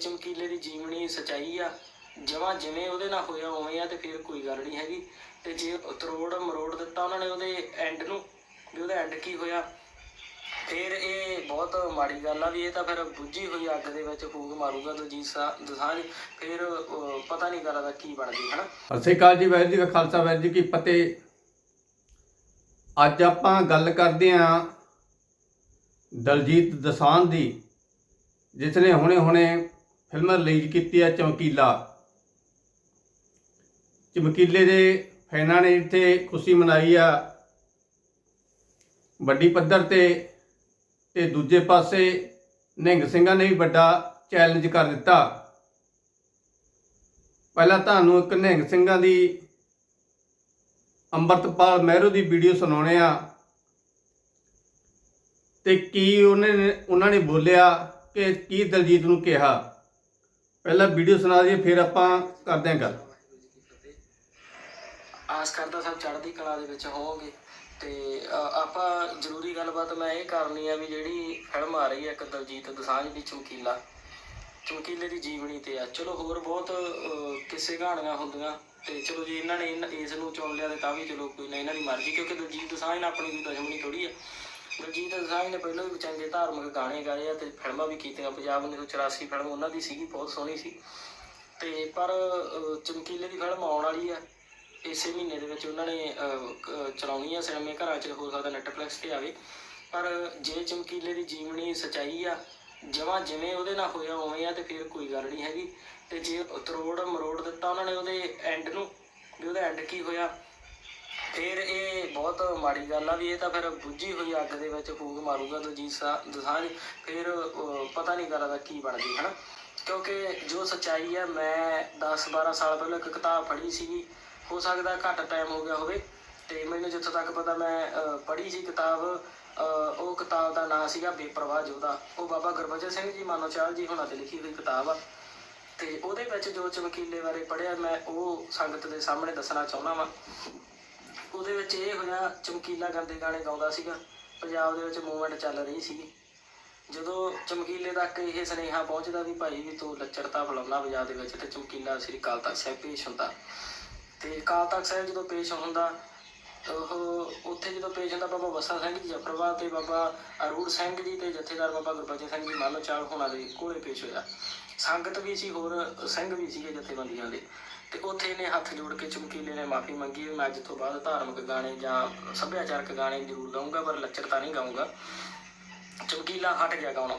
ਚਮਕੀਲੇ ਦੀ ਜੀਵਨੀ ਸਚਾਈ ਆ। ਜਮਾ ਜਿਵੇਂ ਉਹਦੇ ਨਾਲ ਹੋਇਆ ਉਵੇਂ ਆ ਤੇ ਫਿਰ ਕੋਈ ਗੱਲ ਨਹੀਂ ਹੈਗੀ। ਤੇ ਜੇ ਤਰੋੜ ਮਰੋੜ ਦਿੱਤਾ ਉਹਨਾਂ ਨੇ ਉਹਦੇ ਐਂਡ ਨੂੰ ਵੀ ਉਹਦਾ ਐਂਡ ਕੀ ਹੋਇਆ? ਫਿਰ ਇਹ ਬਹੁਤ ਮਾੜੀ ਗੱਲ ਆ ਵੀ ਇਹ ਤਾਂ ਫਿਰ ਬੁੱਝੀ ਹੋਈ ਅੱਗ ਦੇ ਵਿੱਚ ਫੂਕ ਮਾਰੂਗਾ ਦਲਜੀਤ ਸਾ- ਦੋਸਾਂਝ। ਫਿਰ ਪਤਾ ਨਹੀਂ ਕਰਦਾ ਕੀ ਬਣ ਗਈ, ਹਨਾ? ਸਤਿ ਸ਼੍ਰੀ ਅਕਾਲ ਜੀ, ਵਾਹਿਗੁਰੂ ਜੀ ਕਾ ਖਾਲਸਾ, ਵਾਹਿਗੁਰੂ ਜੀ ਕੀ ਫਤਿਹ। ਅੱਜ ਆਪਾਂ ਗੱਲ ਕਰਦੇ ਆਂ ਦਲਜੀਤ ਦਸਾਂਝ ਦੀ, ਜਿਸ ਨੇ ਹੁਣੇ-ਹੁਣੇ ਫਿਲਮ ਰਿਲੀਜ਼ ਕੀਤੀ ਹੈ ਚਮਕੀਲਾ। ਚਮਕੀਲੇ ਦੇ ਫੈਨਾਂ ਨੇ ਇੱਥੇ ਖੁਸ਼ੀ ਮਨਾਈ ਆ। ਵੱਡੀ ਪੱਧਰ ਤੇ ਤੇ ਦੂਜੇ ਪਾਸੇ ਨਿਹੰਗ ਸਿੰਘਾਂ ਨੇ ਵੀ ਵੱਡਾ ਚੈਲੰਜ ਕਰ ਦਿੱਤਾ। ਪਹਿਲਾਂ ਤੁਹਾਨੂੰ ਇੱਕ ਨਿਹੰਗ ਸਿੰਘਾਂ ਦੀ ਅੰਮ੍ਰਿਤਪਾਲ ਮਹਿਰੂ ਦੀ ਵੀਡੀਓ ਸੁਣਾਉਣੇ ਆ। ਤੇ ਕੀ ਉਹਨੇ ਨੇ- ਉਹਨਾਂ ਨੇ ਬੋਲਿਆ ਕਿ ਕੀ ਦਲਜੀਤ ਨੂੰ ਕਿਹਾ? ਪਹਿਲਾਂ ਵੀਡੀਓ ਸੁਣਾ ਦਈਏ ਫਿਰ ਆਪਾਂ ਕਰਦੇ ਹਾਂ ਗੱਲ। ਆਸ ਕਰਦਾ ਸਭ ਚੜ੍ਹਦੀ ਕਲਾ ਦੇ ਵਿੱਚ ਹੋਵੋਗੇ। ਤੇ ਅ, ਆਪਾਂ ਜ਼ਰੂਰੀ ਗੱਲਬਾਤ ਮੈਂ ਇਹ ਕਰਨੀ ਆ ਵੀ ਜਿਹੜੀ ਫਿਲਮ ਆ ਰਹੀ ਹੈ ਇੱਕ ਦਲਜੀਤ ਦਸਾਂਝ ਦੀ ਚਮਕੀਲਾ। ਚਮਕੀਲੇ ਦੀ ਜੀਵਨੀ ਤੇ ਆ। ਚਲੋ ਹੋਰ ਬਹੁਤ ਅ, ਕਿਸੇ ਕਹਾਣੀਆਂ ਹੁੰਦੀਆਂ। ਤੇ ਚਲੋ ਜੀ ਇਹਨਾਂ ਨੇ ਇਨ- ਇਸ ਨੂੰ ਚੁਣ ਲਿਆ ਤੇ ਤਾਂ ਵੀ ਚਲੋ ਕੋਈ ਨਾ ਇਹਨਾਂ ਦੀ ਮਰਜ਼ੀ ਕਿਉਂਕਿ ਦਲਜੀਤ ਦਸਾਂਝ ਨਾਲ ਆਪਣੀ ਕੋਈ ਦੁਸ਼ਮਣੀ ਥੋੜੀ ਆ। ਗੁਰਜੀਤ ਦੋਸਾਂਝ ਨੇ ਪਹਿਲਾਂ ਵੀ ਚੰਗੇ ਧਾਰਮਿਕ ਗਾਣੇ ਗਾਏ ਆ ਤੇ ਫਿਲਮਾਂ ਵੀ ਕੀਤੀਆਂ ਪੰਜਾਬ 1984 ਫਿਲਮ ਉਹਨਾਂ ਦੀ ਸੀਗੀ, ਬਹੁਤ ਸੋਹਣੀ ਸੀ। ਤੇ ਪਰ ਚਮਕੀਲੇ ਦੀ ਫਿਲਮ ਆਉਣ ਵਾਲੀ ਆ। ਇਸੇ ਮਹੀਨੇ ਦੇ ਵਿੱਚ ਉਹਨਾਂ ਨੇ ਚਲਾਉਣੀ ਆ ਸਿਨੇਮੇ ਘਰਾਂ 'ਚ, ਹੋ ਸਕਦਾ ਨੈਟਫਲਿਕਸ ਤੇ ਆਵੇ। ਪਰ ਜੇ ਚਮਕੀਲੇ ਦੀ ਜੀਵਨੀ ਸਚਾਈ ਆ, ਜਮਾਂ ਜਿਵੇਂ ਉਹਦੇ ਨਾਲ ਹੋਇਆ ਉਵੇਂ ਆ ਤੇ ਫਿਰ ਕੋਈ ਗੱਲ ਨਹੀਂ ਹੈਗੀ। ਤੇ ਜੇ ਤਰੋੜ ਮਰੋੜ ਦਿੱਤਾ ਉਹਨਾਂ ਨੇ ਉਹਦੇ ਐਂਡ ਨੂੰ, ਵੀ ਉਹਦਾ ਐਂਡ ਕੀ ਹੋਇਆ? ਫਿਰ ਇਹ ਬਹੁਤ ਮਾੜੀ ਗੱਲ ਆ ਵੀ ਇਹ ਤਾਂ ਫਿਰ ਬੁੱਝੀ ਹੋਈ ਅੱਗ ਦੇ ਵਿੱਚ ਫੂਕ ਮਾਰੂਗਾ ਦਲਜੀਤ ਸਾ- ਦੋਸਾਂਝ। ਫਿਰ ਪਤਾ ਨਹੀਂ ਕਰਦਾ ਕੀ ਬਣਦੀ, ਹਨਾ? ਕਿਉਂਕਿ ਜੋ ਸਚਾਈ ਹੈ ਮੈਂ 10 12 ਸਾਲ ਪਹਿਲਾਂ ਇੱਕ ਕਿਤਾਬ ਪੜ੍ਹੀ ਸੀਗੀ। ਹੋ ਸਕਦਾ ਘੱਟ ਟਾਈਮ ਹੋ ਗਿਆ ਹੋਵੇ। ਤੇ ਮੈਨੂੰ ਜਿੱਥੋਂ ਤੱਕ ਪਤਾ ਮੈਂ ਪੜ੍ਹੀ ਸੀ ਕਿਤਾਬ ਉਹ ਕਿਤਾਬ ਦਾ ਨਾਮ ਸੀਗਾ ਬੇਪਰਵਾਹ ਜੋਦਾ ਉਹ ਬਾਬਾ ਗੁਰਬਚਨ ਸਿੰਘ ਜੀ ਮਾਨੋਚਾਲ ਜੀ ਹੁਣਾਂ ਤੇ ਲਿਖੀ ਹੋਈ ਕਿਤਾਬ ਆ। ਤੇ ਉਹਦੇ ਵਿੱਚ ਜੋ ਚਮਕੀਲੇ ਬਾਰੇ ਪੜ੍ਹਿਆ, ਮੈਂ ਉਹ ਸੰਗਤ ਦੇ ਸਾਹਮਣੇ ਦੱਸਣਾ ਚਾਹੁੰਦਾ ਵਾਂ। ਉਹਦੇ ਵਿੱਚ ਇਹ ਹੋਇਆ, ਚਮਕੀਲਾ ਗੰਦੇ ਗਾਣੇ ਗਾਉਂਦਾ ਸੀਗਾ। ਪੰਜਾਬ ਦੇ ਵਿੱਚ ਮੂਵਮੈਂਟ ਚੱਲ ਰਹੀ ਸੀਗੀ। ਜਦੋਂ ਚਮਕੀਲੇ ਤੱਕ ਇਹ ਸੁਨੇਹਾ ਪਹੁੰਚਦਾ ਵੀ ਭਾਈ ਵੀ ਤੂੰ ਲੱਚਰਤਾ ਫਲਾਉਣਾ ਬਾਜ਼ਾਰ ਦੇ ਵਿੱਚ ਤੇ ਚਮਕੀਲਾ ਸ੍ਰੀ ਅਕਾਲ ਤਖਤ ਸਾਹਿਬ ਪੇਸ਼ ਹੁੰਦਾ। ਤੇ ਅਕਾਲ ਤਖਤ ਸਾਹਿਬ ਜਦੋਂ ਪੇਸ਼ ਹੁੰਦਾ, ਉਹ ਉੱਥੇ ਜਦੋਂ ਪੇਸ਼ ਹੁੰਦਾ ਬਾਬਾ ਵਸਾ ਸਿੰਘ ਜੀ ਜਫਰਵਾ ਤੇ ਬਾਬਾ ਅਰੂੜ ਸਿੰਘ ਜੀ ਤੇ ਜਥੇਦਾਰ ਬਾਬਾ ਗੁਰਬਚਨ ਸਿੰਘ ਜੀ ਮਾਲੋ ਚਾਲ ਹੋਣਾ ਦੇ ਕੋਲੇ ਪੇਸ਼ ਹੋਇਆ। ਸੰਗਤ ਵੀ ਸੀ, ਹੋਰ ਸਿੰਘ ਵੀ ਸੀਗੇ ਜਥੇਬੰਦੀਆਂ ਦੇ। ਤੇ ਉੱਥੇ ਇਹਨੇ ਹੱਥ ਜੋੜ ਕੇ ਚਮਕੀਲੇ ਨੇ ਮਾਫੀ ਮੰਗੀ ਵੀ ਮੈਂ ਅੱਜ ਤੋਂ ਬਾਅਦ ਧਾਰਮਿਕ ਗਾਣੇ ਜਾਂ ਸੱਭਿਆਚਾਰਕ ਗਾਣੇ ਜ਼ਰੂਰ ਗਾਊਂਗਾ ਪਰ ਲੱਚਰਤਾ ਨਹੀਂ ਗਾਊਂਗਾ। ਚਮਕੀਲਾ ਹਟ ਗਿਆ ਗਾਉਣਾ।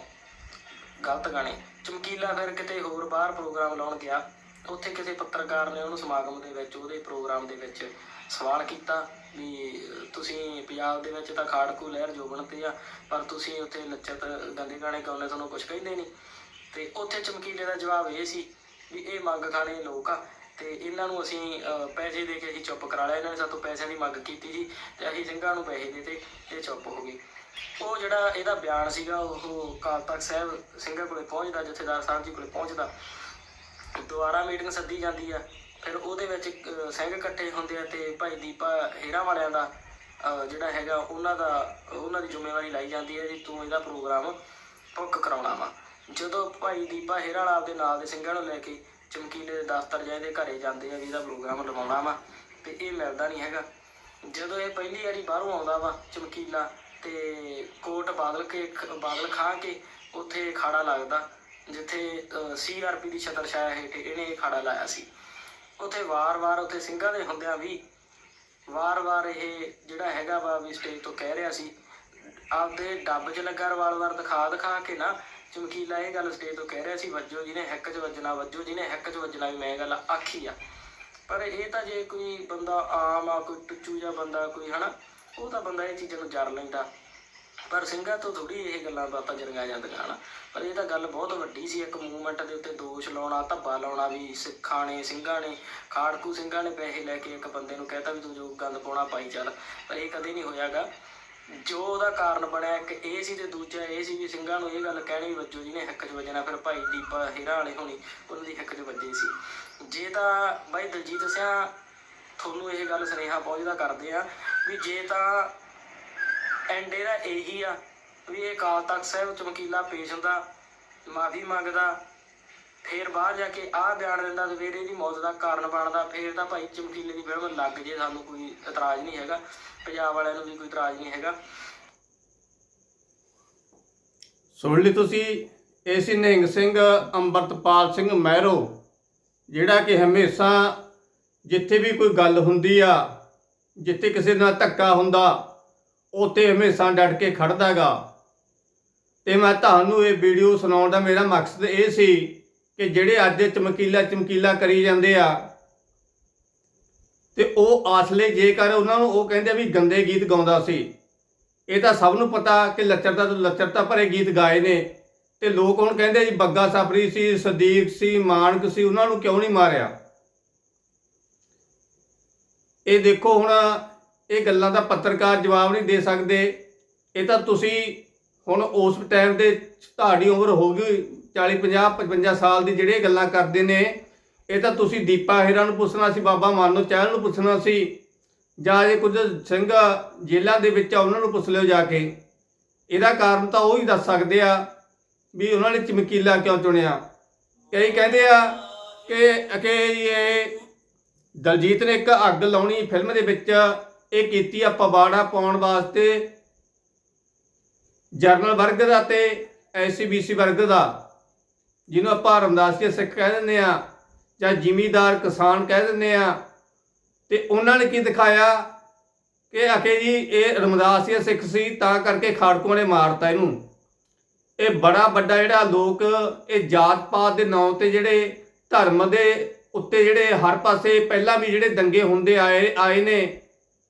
ਗਲਤ ਗਾਣੇ। ਚਮਕੀਲਾ ਫਿਰ ਕਿਤੇ ਹੋਰ ਬਾਹਰ ਪ੍ਰੋਗਰਾਮ ਲਾਉਣ ਗਿਆ। ਉੱਥੇ ਕਿਸੇ ਪੱਤਰਕਾਰ ਨੇ ਉਹਨੂੰ ਸਮਾਗਮ ਦੇ ਵਿੱਚ, ਉਹਦੇ ਪ੍ਰੋਗਰਾਮ ਦੇ ਵਿੱਚ ਸਵਾਲ ਕੀਤਾ ਵੀ, ਤੁਸੀਂ ਪੰਜਾਬ ਦੇ ਵਿੱਚ ਤਾਂ ਖਾੜਕੂ ਲਹਿਰ ਜੋਬਨ ਤੇ ਆ, ਪਰ ਤੁਸੀਂ ਉੱਥੇ ਨੱਚਤ ਗੰਦੇ ਗਾਣੇ ਗਾਉਂਦੇ, ਤੁਹਾਨੂੰ ਕੁਝ ਕਹਿੰਦੇ ਨਹੀਂ। ਤੇ ਉੱਥੇ ਚਮਕੀਲੇ ਦਾ ਜਵਾਬ ਇਹ ਸੀ ਵੀ ਇਹ ਮੰਗ ਖਾਣੇ ਲੋਕ ਆ। ਤੇ ਇਹਨਾਂ ਨੂੰ ਅਸੀਂ ਪੈਸੇ ਦੇ ਕੇ ਅਸੀਂ ਚੁੱਪ ਕਰਾ ਲਿਆ। ਇਹਨਾਂ ਨੇ ਸਾਤੋਂ ਪੈਸਿਆਂ ਦੀ ਮੰਗ ਕੀਤੀ ਸੀ ਤੇ ਅਸੀਂ ਸਿੰਘਾਂ ਨੂੰ ਪੈਸੇ ਦੇ ਤੇ ਚੁੱਪ ਹੋ ਗਏ। ਉਹ ਜਿਹੜਾ ਇਹਦਾ ਬਿਆਨ ਸੀਗਾ, ਉਹ ਕਾਲ ਤਖਤ ਸਾਹਿਬ ਸਿੰਘਾਂ ਕੋਲੇ ਪਹੁੰਚਦਾ, ਜਥੇਦਾਰ ਸਾਹਿਬ ਜੀ ਕੋਲੇ ਪਹੁੰਚਦਾ। ਦੁਬਾਰਾ ਮੀਟਿੰਗ ਸੱਦੀ ਜਾਂਦੀ ਆ। ਫਿਰ ਉਹਦੇ ਵਿੱਚ ਸਿੰਘ ਇਕੱਠੇ ਹੁੰਦੇ ਆ ਤੇ ਭਾਈ ਦੀਪਾ ਹੇਰਾ ਵਾਲਿਆਂ ਦਾ ਜਿਹੜਾ ਹੈਗਾ, ਉਹਨਾਂ ਦਾ, ਉਹਨਾਂ ਦੀ ਜ਼ਿੰਮੇਵਾਰੀ ਲਾਈ ਜਾਂਦੀ ਹੈ ਜੀ, ਤੂੰ ਇਹਦਾ ਪ੍ਰੋਗਰਾਮ ਬੁੱਕ ਕਰਾਉਣਾ ਵਾ। ਜਦੋਂ ਭਾਈ ਦੀਪਾ ਹੇਰਾ ਵਾਲਾ ਆਪਦੇ ਨਾਲ ਦੇ ਸਿੰਘਾਂ ਨੂੰ ਲੈ ਕੇ ਚਮਕੀਲੇ ਦੇ ਦਫ਼ਤਰ ਜਾਂ ਇਹਦੇ ਘਰੇ ਜਾਂਦੇ ਆ ਵੀ ਇਹਦਾ ਪ੍ਰੋਗਰਾਮ ਲਵਾਉਣਾ ਵਾ, ਤੇ ਇਹ ਮਿਲਦਾ ਨਹੀਂ ਹੈਗਾ। ਜਦੋਂ ਇਹ ਪਹਿਲੀ ਵਾਰੀ ਬਾਹਰੋਂ ਆਉਂਦਾ ਵਾ ਚਮਕੀਲਾ, ਤੇ ਕੋਟ ਬਾਦਲ ਕੇ ਬਾਦਲ ਖਾਂ ਕੇ ਉੱਥੇ ਖਾੜਾ ਲੱਗਦਾ, ਜਿੱਥੇ ਸੀਆਰਪੀ ਦੀ ਛਤਰ ਛਾਇਆ ਹੇਠ ਇਹਨੇ ਇਹ ਖਾੜਾ ਲਾਇਆ ਸੀ। ਉੱਥੇ ਵਾਰ-ਵਾਰ ਉੱਥੇ ਸਿੰਘਾਂ ਦੇ ਹੁੰਦਿਆਂ ਵੀ ਵਾਰ-ਵਾਰ ਇਹ ਜਿਹੜਾ ਹੈਗਾ ਵਾ ਵੀ ਸਟੇਜ ਤੋਂ ਕਹਿ ਰਿਹਾ ਸੀ, ਆਪਦੇ ਡੱਬ 'ਚ ਲੱਗਾ ਵਾਰ-ਵਾਰ ਦਿਖਾ ਦਿਖਾ ਕੇ ਨਾ ਚਮਕੀਲਾ ਇਹ ਗੱਲ ਸਟੇਜ ਤੋਂ ਕਹਿ ਰਿਹਾ ਸੀ, ਵੱਜੋ ਜਿਹਨੇ ਹੱਕ 'ਚ ਵੱਜਣਾ, ਵੱਜੋ ਜਿਹਨੇ ਹੱਕ 'ਚ ਵੱਜਣਾ ਵੀ ਮੈਂ ਇਹ ਗੱਲ ਆਖੀ ਆ। ਪਰ ਇਹ ਤਾਂ ਜੇ ਕੋਈ ਬੰਦਾ ਆਮ ਆ, ਕੋਈ ਟੁੱਚੂ ਜਿਹਾ ਬੰਦਾ ਕੋਈ, ਹਨਾ, ਉਹ ਤਾਂ ਬੰਦਾ ਇਹ ਚੀਜ਼ਾਂ ਨੂੰ ਜਰ ਲੈਂਦਾ। ਪਰ ਸਿੰਘਾਂ ਤੋਂ ਥੋੜੀ ਇਹ ਗੱਲਾਂ ਬਾਤਾਂ ਜਰੀਆਂ ਜਾਂਦੀਆਂ, ਹਨ। ਪਰ ਇਹ ਤਾਂ ਗੱਲ ਬਹੁਤ ਵੱਡੀ ਸੀ, ਇੱਕ ਮੂਵਮੈਂਟ ਦੇ ਉੱਤੇ ਦੋਸ਼ ਲਾਉਣਾ, ਧੱਬਾ ਲਾਉਣਾ ਵੀ ਸਿੱਖਾਂ ਨੇ, ਸਿੰਘਾਂ ਨੇ, ਖਾੜਕੂ ਸਿੰਘਾਂ ਨੇ ਪੈਸੇ ਲੈ ਕੇ ਇੱਕ ਬੰਦੇ ਨੂੰ ਕਹਿਤਾ ਵੀ ਤੂੰ ਜੋ ਗੰਦ ਪਾਉਣਾ ਪਾਈ ਚੱਲ। ਪਰ ਇਹ ਕਦੇ ਨਹੀਂ ਹੋਇਆਗਾ। ਜੋ ਉਹਦਾ ਕਾਰਨ ਬਣਿਆ, ਇੱਕ ਇਹ ਸੀ ਤੇ ਦੂਜਾ ਇਹ ਸੀ ਵੀ ਸਿੰਘਾਂ ਨੂੰ ਇਹ ਗੱਲ ਕਹਿਣੀ ਵੱਜੋ, ਜਿਹਨੇ ਹੱਕ 'ਚ ਵੱਜਣਾ, ਫਿਰ ਭਾਈ ਦੀਪਾ ਹੀਰਾ ਵਾਲੇ ਹੋਣੀ, ਉਹਨਾਂ ਦੀ ਹੱਕ 'ਚ ਵੱਜੇ ਸੀ। ਜੇ ਤਾਂ ਬਾਈ ਦਲਜੀਤ ਸਿਆ ਤੁਹਾਨੂੰ ਇਹ ਗੱਲ ਸੁਨੇਹਾ ਪਹੁੰਚਦਾ ਕਰਦੇ ਆ, ਵੀ ਜੇ ਤਾਂ ਐਂਡ ਇਹਦਾ ਇਹੀ ਆ, ਵੀ ਇਹ ਅਕਾਲ ਤਖਤ ਸਾਹਿਬ ਚਮਕੀਲਾ ਪੇਸ਼ ਹੁੰਦਾ, ਮਾਫੀ ਮੰਗਦਾ ਫੇਰ ਬਾਹਰ ਜਾ ਕੇ ਆਹ ਬਿਆਨ ਦਿੰਦਾ ਤੇ ਫੇਰ ਇਹਦੀ ਮੌਤ ਦਾ ਕਾਰਨ ਬਣਦਾ, ਫੇਰ ਤਾਂ ਭਾਈ ਚਮਕੀਲੇ ਦੀ ਫਿਲਮ ਲੱਗ ਜੇ, ਸਾਨੂੰ ਕੋਈ ਇਤਰਾਜ਼ ਨਹੀਂ ਹੈਗਾ। ਪੰਜਾਬ ਵਾਲਿਆਂ ਨੂੰ ਵੀ ਕੋਈ ਇਤਰਾਜ਼ ਨਹੀਂ ਹੈਗਾ। ਸੁਣ ਲਈ ਤੁਸੀਂ, ਇਹ ਨਿਹੰਗ ਸਿੰਘ, ਅੰਮ੍ਰਿਤਪਾਲ ਸਿੰਘ ਮਹਿਰੋ, ਜਿਹੜਾ ਕਿ ਹਮੇਸ਼ਾ ਜਿੱਥੇ ਵੀ ਕੋਈ ਗੱਲ ਹੁੰਦੀ ਆ, ਜਿੱਥੇ ਕਿਸੇ ਨਾਲ ਧੱਕਾ ਹੁੰਦਾ, ਉੱਥੇ ਹਮੇਸ਼ਾ ਡਟ ਕੇ ਖੜਦਾਗਾ ਤੇ ਮੈਂ ਤੁਹਾਨੂੰ ਇਹ ਵੀਡੀਓ ਸੁਣਾਉਣ ਦਾ ਮੇਰਾ ਮਕਸਦ ਇਹ ਸੀ ਕਿ ਜਿਹੜੇ ਅੱਜ ਚਮਕੀਲਾ ਚਮਕੀਲਾ ਕਰੀ ਜਾਂਦੇ ਆ, ਤੇ ਉਹ ਆਸਲੇ ਜੇਕਰ ਉਹਨਾਂ ਨੂੰ ਉਹ ਕਹਿੰਦੇ ਵੀ ਗੰਦੇ ਗੀਤ ਗਾਉਂਦਾ ਸੀ। ਇਹ ਤਾਂ ਸਭ ਨੂੰ ਪਤਾ ਕਿ ਲੱਚਰਤਾ ਤੋਂ ਲੱਚਰਤਾ ਭਰੇ ਗੀਤ ਗਾਏ ਨੇ। ਤੇ ਲੋਕ ਹੁਣ ਕਹਿੰਦੇ ਜੀ, ਬੱਗਾ ਸਫਰੀ ਸੀ, ਸਦੀਕ ਸੀ ਮਾਨਕ ਸੀ, ਉਹਨਾਂ ਨੂੰ ਕਿਉਂ ਨਹੀਂ ਮਾਰਿਆ? ਇਹ ਦੇਖੋ ਹੁਣ, ਇਹ ਗੱਲਾਂ ਦਾ ਪੱਤਰਕਾਰ ਜਵਾਬ ਨਹੀਂ ਦੇ ਸਕਦੇ। ਇਹ ਤਾਂ ਤੁਸੀਂ ਹੁਣ ਉਸ ਟਾਈਮ ਦੇ ਤੁਹਾਡੀ ਉਮਰ ਹੋ ਗਈ 40 50 55 ਸਾਲ ਦੀ ਜਿਹੜੇ ਗੱਲਾਂ ਕਰਦੇ ਨੇ, ਇਹ ਤਾਂ ਤੁਸੀਂ ਦੀਪਾ ਹੀਰਾ ਨੂੰ ਪੁੱਛਣਾ ਸੀ, ਬਾਬਾ ਮਾਨੋ ਚਹਿਲ ਨੂੰ ਪੁੱਛਣਾ ਸੀ, ਜਾਂ ਇਹ ਕੁਝ ਸਿੰਘ ਜੇਲ੍ਹਾਂ ਦੇ ਵਿੱਚ ਆ, ਉਹਨਾਂ ਨੂੰ ਪੁੱਛ ਲਿਓ ਜਾ ਕੇ। ਇਹਦਾ ਕਾਰਨ ਤਾਂ ਉਹ ਹੀ ਦੱਸ ਸਕਦੇ ਆ ਵੀ ਉਹਨਾਂ ਨੇ ਚਮਕੀਲਾ ਕਿਉਂ ਚੁਣਿਆ। ਕਈ ਕਹਿੰਦੇ ਆ ਕਿ ਕਿ ਇਹ ਦਲਜੀਤ ਨੇ ਇੱਕ ਅੱਗ ਲਾਉਣੀ ਫਿਲਮ ਦੇ ਵਿੱਚ, ਇਹ ਕੀਤੀ ਆ ਪਵਾੜਾ ਪਾਉਣ ਵਾਸਤੇ ਜਰਨਲ ਵਰਗ ਦਾ ਤੇ ਐਸਸੀਬੀਸੀ ਵਰਗ ਦਾ। ਜਿਹਨੂੰ ਆਪਾਂ ਰਮਦਾਸੀਆ ਸਿੱਖ ਕਹਿ ਦਿੰਦੇ ਆ ਜਾਂ ਜ਼ਿਮੀਦਾਰ ਕਿਸਾਨ ਕਹਿ ਦਿੰਦੇ ਆ ਤੇ ਉਹਨਾਂ ਨੇ ਕੀ ਦਿਖਾਇਆ? ਕਿ ਆਖੇ ਜੀ, ਇਹ ਰਮਦਾਸੀਆ ਸਿੱਖ ਸੀ, ਤਾਂ ਕਰਕੇ ਖਾੜਕੂਆਂ ਨੇ ਮਾਰਤਾ ਇਹਨੂੰ। ਇਹ ਬੜਾ ਵੱਡਾ ਜਿਹੜਾ ਲੋਕ, ਇਹ ਜਾਤ ਪਾਤ ਦੇ ਨਾਂ ਤੇ ਜਿਹੜੇ ਧਰਮ ਦੇ ਉੱਤੇ ਜਿਹੜੇ ਹਰ ਪਾਸੇ ਪਹਿਲਾਂ ਵੀ ਜਿਹੜੇ ਦੰਗੇ ਹੁੰਦੇ ਆਏ ਆਏ ਨੇ,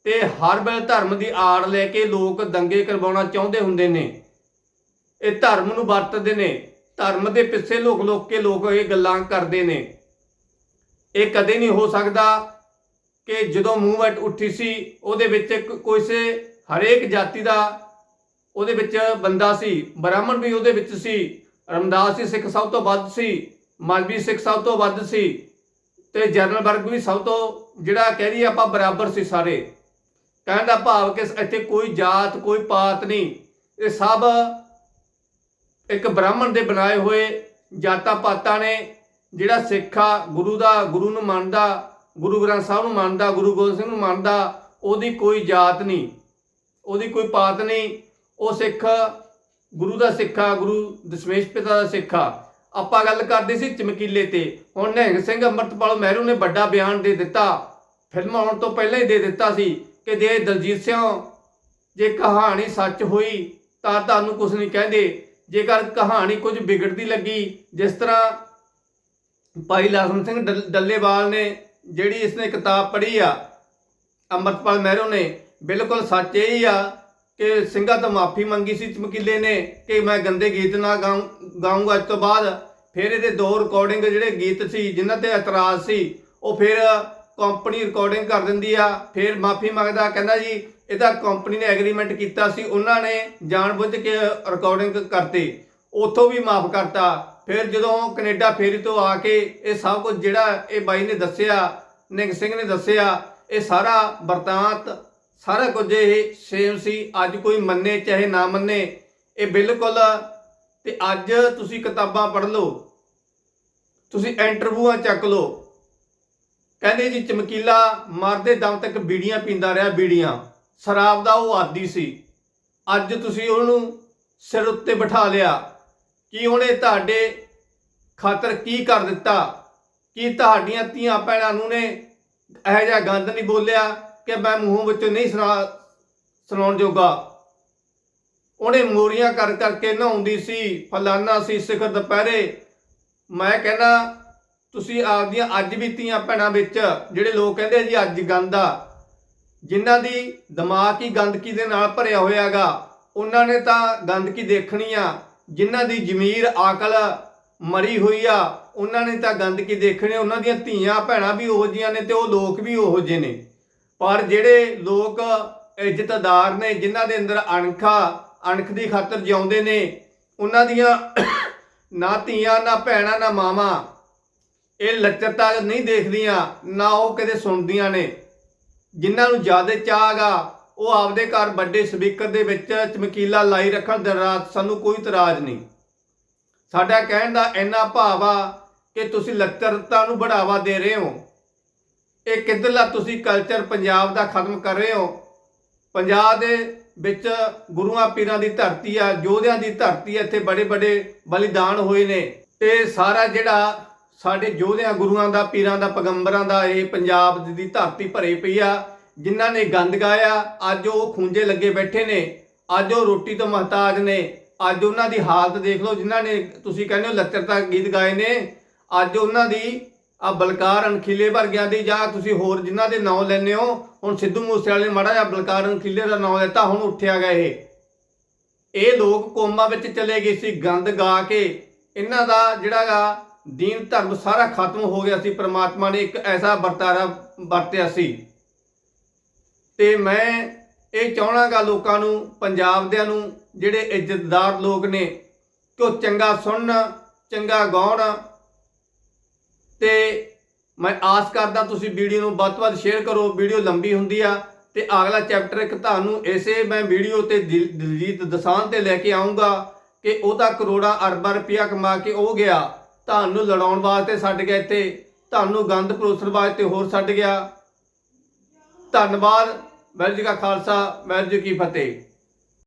ਤੇ ਹਰ ਵੇਲੇ ਧਰਮ ਦੀ ਆੜ ਲੈ ਕੇ ਲੋਕ ਦੰਗੇ ਕਰਵਾਉਣਾ ਚਾਹੁੰਦੇ ਹੁੰਦੇ ਨੇ। ਇਹ ਧਰਮ ਨੂੰ ਵਰਤਦੇ ਨੇ। ਧਰਮ ਦੇ ਪਿੱਛੇ ਲੋਕ ਲੋਕ ਕੇ ਲੋਕ ਇਹ ਗੱਲਾਂ ਕਰਦੇ ਨੇ। ਇਹ ਕਦੇ ਨਹੀਂ ਹੋ ਸਕਦਾ ਕਿ ਜਦੋਂ ਮੂਵਮੈਂਟ ਉੱਠੀ ਸੀ, ਉਹਦੇ ਵਿੱਚ ਇੱਕ ਕੋਈ ਸੇ ਹਰੇਕ ਜਾਤੀ ਦਾ ਉਹਦੇ ਵਿੱਚ ਬੰਦਾ ਸੀ, ਬ੍ਰਾਹਮਣ ਵੀ ਉਹਦੇ ਵਿੱਚ ਸੀ, ਰਮਦਾਸ ਰਮਦਾਸੀ ਸਿੱਖ ਸਭ ਤੋਂ ਵੱਧ ਸੀ, ਮਲਵੀ ਸਿੱਖ ਸਭ ਤੋਂ ਵੱਧ ਸੀ ਤੇ ਜਨਰਲ ਵਰਗ ਵੀ ਸਭ ਤੋਂ ਜਿਹੜਾ ਕਹਿ ਰਹੀ ਆਪਾਂ ਬਰਾਬਰ ਸੀ ਸਾਰੇ। ਕਹਿਣ ਦਾ ਭਾਵ ਕਿ ਇੱਥੇ ਕੋਈ ਜਾਤ, ਕੋਈ ਪਾਤ ਨਹੀਂ। ਇਹ ਸਭ ਇੱਕ ਬ੍ਰਾਹਮਣ ਦੇ ਬਣਾਏ ਹੋਏ ਜਾਤਾਂ ਪਾਤਾਂ ਨੇ, ਜਿਹੜਾ ਸਿੱਖ ਆ, ਗੁਰੂ ਦਾ, ਗੁਰੂ ਨੂੰ ਮੰਨਦਾ, ਗੁਰੂ ਗ੍ਰੰਥ ਸਾਹਿਬ ਨੂੰ ਮੰਨਦਾ, ਗੁਰੂ ਗੋਬਿੰਦ ਸਿੰਘ ਨੂੰ ਮੰਨਦਾ, ਉਹਦੀ ਕੋਈ ਜਾਤ ਨਹੀਂ, ਉਹਦੀ ਕੋਈ ਪਾਤ ਨਹੀਂ। ਉਹ ਸਿੱਖ, ਗੁਰੂ ਦਾ ਸਿੱਖਾ ਗੁਰੂ ਦਸ਼ਮੇਸ਼ ਪਿਤਾ ਦਾ ਸਿੱਖਾ ਆਪਾਂ ਗੱਲ ਕਰਦੇ ਸੀ ਚਮਕੀਲੇ ਤੇ। ਹੁਣ ਨਿਹੰਗ ਸਿੰਘ ਅੰਮ੍ਰਿਤਪਾਲ ਮਹਿਰੂ ਨੇ ਵੱਡਾ ਬਿਆਨ ਦੇ ਦਿੱਤਾ। ਫਿਲਮ ਆਉਣ ਤੋਂ ਪਹਿਲਾਂ ਹੀ ਦੇ ਦਿੱਤਾ ਸੀ ਕਿ ਜੇ ਦਲਜੀਤ ਸਿੰਘ ਜੇ ਕਹਾਣੀ ਸੱਚ ਹੋਈ ਤਾਂ ਤੁਹਾਨੂੰ ਕੁਝ ਨਹੀਂ ਕਹਿੰਦੇ। ਜੇਕਰ ਕਹਾਣੀ ਕੁਝ ਵਿਗੜਦੀ ਲੱਗੀ, ਜਿਸ ਤਰ੍ਹਾਂ ਭਾਈ ਲਾਸਮ ਸਿੰਘ ਡੱਲੇਵਾਲ ਨੇ, ਜਿਹੜੀ ਇਸਨੇ ਕਿਤਾਬ ਪੜ੍ਹੀ ਆ, ਅੰਮ੍ਰਿਤਪਾਲ ਮਹਿਰੋ ਨੇ, ਬਿਲਕੁਲ ਸੱਚ ਇਹ ਹੀ ਆ ਕਿ ਸਿੰਘਾਂ ਤੋਂ ਮਾਫੀ ਮੰਗੀ ਸੀ ਚਮਕੀਲੇ ਨੇ ਕਿ ਮੈਂ ਗੰਦੇ ਗੀਤ ਨਾ ਗਾਉਂ ਗਾਉਂਗਾ ਅੱਜ ਤੋਂ ਬਾਅਦ ਫਿਰ ਇਹਦੇ ਦੋ ਰਿਕਾਰਡਿੰਗ ਜਿਹੜੇ ਗੀਤ ਸੀ, ਜਿਨ੍ਹਾਂ ਤੇ ਇਤਰਾਜ਼ ਸੀ, ਉਹ ਫਿਰ ਕੰਪਨੀ ਰਿਕਾਰਡਿੰਗ ਕਰ ਦਿੰਦੀ ਆ, ਫਿਰ ਮਾਫੀ ਮੰਗਦਾ, ਕਹਿੰਦਾ ਜੀ ਇਹ ਤਾਂ ਕੰਪਨੀ ਨੇ ਐਗਰੀਮੈਂਟ ਕੀਤਾ ਸੀ, ਉਹਨਾਂ ਨੇ ਜਾਣਬੁੱਝ ਕੇ ਰਿਕਾਰਡਿੰਗ ਕਰਤੀ, ਉੱਥੋਂ ਵੀ ਮਾਫ ਕਰਤਾ। ਫਿਰ ਜਦੋਂ ਕੈਨੇਡਾ ਫੇਰੀ ਤੋਂ ਆ ਕੇ ਇਹ ਸਭ ਕੁਝ ਜਿਹੜਾ ਇਹ ਬਾਈ ਨੇ ਦੱਸਿਆ, ਨਿੰਗ ਸਿੰਘ ਨੇ ਦੱਸਿਆ, ਇਹ ਸਾਰਾ ਵਰਤਾਂਤ, ਸਾਰਾ ਕੁਝ ਇਹ ਸੇਮ ਸੀ, ਅੱਜ ਕੋਈ ਮੰਨੇ ਚਾਹੇ ਨਾ ਮੰਨੇ, ਇਹ ਬਿਲਕੁਲ, ਤੇ ਅੱਜ ਤੁਸੀਂ ਕਿਤਾਬਾਂ ਪੜ੍ਹ ਲਓ, ਤੁਸੀਂ ਇੰਟਰਵਿਊਆਂ ਚੱਕ ਲਓ ਕਹਿੰਦੇ ਜੀ ਚਮਕੀਲਾ ਮਰਦੇ ਦਮ ਤੱਕ ਬੀੜੀਆਂ ਪੀਂਦਾ ਰਿਹਾ ਬੀੜੀਆਂ। ਸ਼ਰਾਬ ਦਾ ਉਹ ਆਦੀ ਸੀ। ਅੱਜ ਤੁਸੀਂ ਉਹਨੂੰ ਸਿਰ ਉੱਤੇ ਬਿਠਾ ਲਿਆ। ਕਿ ਉਹਨੇ ਤੁਹਾਡੇ ਖਾਤਰ ਕੀ ਕਰ ਦਿੱਤਾ? ਕੀ ਤੁਹਾਡੀਆਂ ਧੀਆਂ ਭੈਣਾਂ ਨੂੰ ਨੇ ਇਹੋ ਜਿਹਾ ਗੰਦ ਨਹੀਂ ਬੋਲਿਆ ਕਿ ਮੈਂ ਮੂੰਹੋਂ ਵਿੱਚੋਂ ਨਹੀਂ ਸੁਣਾ ਸੁਣਾਉਣ ਜੋਗਾ? ਉਹਨੇ ਮੋਰੀਆਂ ਕਰ ਕਰਕੇ ਨਹਾਉਂਦੀ ਸੀ, ਫਲਾਨਾ ਸੀ ਸਿਖਰ ਦੁਪਹਿਰੇ। ਮੈਂ ਕਹਿੰਦਾ ਤੁਸੀਂ ਆਪਦੀਆਂ ਅੱਜ ਵੀ ਧੀਆਂ ਭੈਣਾਂ ਵਿੱਚ, ਜਿਹੜੇ ਲੋਕ ਕਹਿੰਦੇ ਜੀ ਅੱਜ ਗੰਦਾ ਜਿਨ੍ਹਾਂ ਦੀ ਦਿਮਾਗ ਹੀ ਗੰਦਗੀ ਦੇ ਨਾਲ ਭਰਿਆ ਹੋਇਆਗਾ, ਉਹਨਾਂ ਨੇ ਤਾਂ ਗੰਦਗੀ ਦੇਖਣੀ ਆ, ਜਿਨ੍ਹਾਂ ਦੀ ਜ਼ਮੀਰ ਆਕਲ ਮਰੀ ਹੋਈ ਆ, ਉਹਨਾਂ ਨੇ ਤਾਂ ਗੰਦਗੀ ਦੇਖਣੀ, ਉਹਨਾਂ ਦੀਆਂ ਧੀਆਂ ਭੈਣਾਂ ਵੀ ਉਹੋ ਜਿਹੀਆਂ ਨੇ ਤੇ ਉਹ ਲੋਕ ਵੀ ਉਹੋ ਜਿਹੇ ਨੇ। ਪਰ ਜਿਹੜੇ ਲੋਕ ਇੱਜ਼ਤਦਾਰ ਨੇ, ਜਿਨ੍ਹਾਂ ਦੇ ਅੰਦਰ ਅਣਖਾ, ਅਣਖ ਦੀ ਖਾਤਰ ਜਿਉਂਦੇ ਨੇ, ਉਹਨਾਂ ਦੀਆਂ ਨਾ ਧੀਆਂ, ਨਾ ਭੈਣਾਂ, ਨਾ ਮਾਵਾਂ ਇਹ ਲੱਚਰਤਾ ਨਹੀਂ ਦੇਖਦੀਆਂ, ਨਾ ਉਹ ਕਦੇ ਸੁਣਦੀਆਂ ਨੇ। ਜਿਨ੍ਹਾਂ ਨੂੰ ਜ਼ਿਆਦਾ ਚਾਹਗਾ ਉਹ ਆਪਦੇ ਘਰ ਵੱਡੇ ਸਪੀਕਰ ਦੇ ਵਿੱਚ ਚਮਕੀਲਾ ਲਾਈ ਰੱਖਣ ਦਿਨ ਰਾਤ ਸਾਨੂੰ ਕੋਈ ਇਤਰਾਜ਼ ਨਹੀਂ। ਸਾਡਾ ਕਹਿਣ ਦਾ ਇੰਨਾ ਭਾਵ ਆ ਕਿ ਤੁਸੀਂ ਲੱਚਰਤਾ ਨੂੰ ਬੜਾਵਾ ਦੇ ਰਹੇ ਹੋ। ਇਹ ਕਿੱਧਰਲਾ ਤੁਸੀਂ ਕਲਚਰ ਪੰਜਾਬ ਦਾ ਖਤਮ ਕਰ ਰਹੇ ਹੋ? ਪੰਜਾਬ ਦੇ ਵਿੱਚ ਗੁਰੂਆਂ ਪੀਰਾਂ ਦੀ ਧਰਤੀ ਆ, ਯੋਧਿਆਂ ਦੀ ਧਰਤੀ ਆ, ਇੱਥੇ ਬੜੇ ਬੜੇ ਬਲੀਦਾਨ ਹੋਏ ਨੇ। ਤੇ ਸਾਰਾ ਜਿਹੜਾ ਸਾਡੇ ਯੋਧਿਆਂ, ਗੁਰੂਆਂ ਦਾ, ਪੀਰਾਂ ਦਾ, ਪੈਗੰਬਰਾਂ ਦਾ ਇਹ ਪੰਜਾਬ ਦੀ ਧਰਤੀ ਭਰੇ ਪਈ ਆ, ਜਿਨ੍ਹਾਂ ਨੇ ਗੰਦ ਗਾਇਆ, ਅੱਜ ਉਹ ਖੂੰਜੇ ਲੱਗੇ ਬੈਠੇ ਨੇ, ਅੱਜ ਉਹ ਰੋਟੀ ਤੋਂ ਮਹਤਾਜ ਨੇ, ਅੱਜ ਉਹਨਾਂ ਦੀ ਹਾਲਤ ਦੇਖ ਲਓ, ਜਿਨ੍ਹਾਂ ਨੇ ਤੁਸੀਂ ਕਹਿੰਦੇ ਹੋ ਲੱਚਰਤਾ ਗੀਤ ਗਾਏ ਨੇ, ਅੱਜ ਉਹਨਾਂ ਦੀ ਆ ਬਲਕਾਰ ਅਣਖੀਲੇ ਵਰਗਿਆਂ ਦੀ, ਜਾਂ ਤੁਸੀਂ ਹੋਰ ਜਿਨ੍ਹਾਂ ਦੇ ਨਾਂ ਲੈਂਦੇ ਹੋ, ਹੁਣ ਸਿੱਧੂ ਮੂਸੇਵਾਲੇ ਨੇ ਮਾੜਾ ਜਿਹਾ ਬਲਕਾਰ ਅਣਖੀਲੇ ਦਾ ਨਾਂ ਲੈਤਾ ਹੁਣ ਉੱਠਿਆ ਗਿਆ ਇਹ। ਇਹ ਲੋਕ ਕੋਮਾ ਵਿੱਚ ਚਲੇ ਗਏ ਸੀ, ਗੰਦ ਗਾ ਕੇ, ਇਹਨਾਂ ਦਾ ਜਿਹੜਾਗਾ ਦੀਨ ਧਰਮ ਸਾਰਾ ਖਤਮ ਹੋ ਗਿਆ ਸੀ, ਪ੍ਰਮਾਤਮਾ ਨੇ ਇੱਕ ਐਸਾ ਵਰਤਾਰਾ ਵਰਤਿਆ ਸੀ। ਤੇ ਮੈਂ ਇਹ ਚਾਹਣਾਗਾ ਲੋਕਾਂ ਨੂੰ, ਪੰਜਾਬਦਿਆਂ ਨੂੰ, ਜਿਹੜੇ ਇੱਜ਼ਤਦਾਰ ਲੋਕ ਨੇ, ਕਿ ਉਹ ਚੰਗਾ ਸੁਣਨ, ਚੰਗਾ ਗਾਉਣ। ਤੇ ਮੈਂ ਆਸ ਕਰਦਾ ਤੁਸੀਂ ਵੀਡੀਓ ਨੂੰ ਵੱਧ ਤੋਂ ਵੱਧ ਸ਼ੇਅਰ ਕਰੋ, ਵੀਡੀਓ ਲੰਬੀ ਹੁੰਦੀ ਆ। ਤੇ ਅਗਲਾ ਚੈਪਟਰ ਇੱਕ ਤੁਹਾਨੂੰ ਇਸੇ ਮੈਂ ਵੀਡੀਓ ਤੇ ਦਿਲ- ਦਿਲਜੀਤ ਦਸਾਂਝ ਤੇ ਲੈ ਕੇ ਆਉਂਗਾ ਕਿ ਉਹਦਾ ਕਰੋੜਾਂ ਅਰਬਾਂ ਰੁਪਇਆ ਕਮਾ ਕੇ ਉਹ ਗਿਆ। ਤੁਹਾਨੂੰ ਲੜਾਉਣ ਵਾਸਤੇ ਛੱਡ ਗਿਆ ਇੱਥੇ, ਤੁਹਾਨੂੰ ਗੰਦ ਪਰੋਸਣ ਵਾਸਤੇ ਹੋਰ ਛੱਡ ਗਿਆ। ਧੰਨਵਾਦ, ਵਾਹਿਗੁਰੂ ਜੀ ਕਾ ਖਾਲਸਾ, ਵਾਹਿਗੁਰੂ ਜੀ ਕੀ ਫਤਿਹ।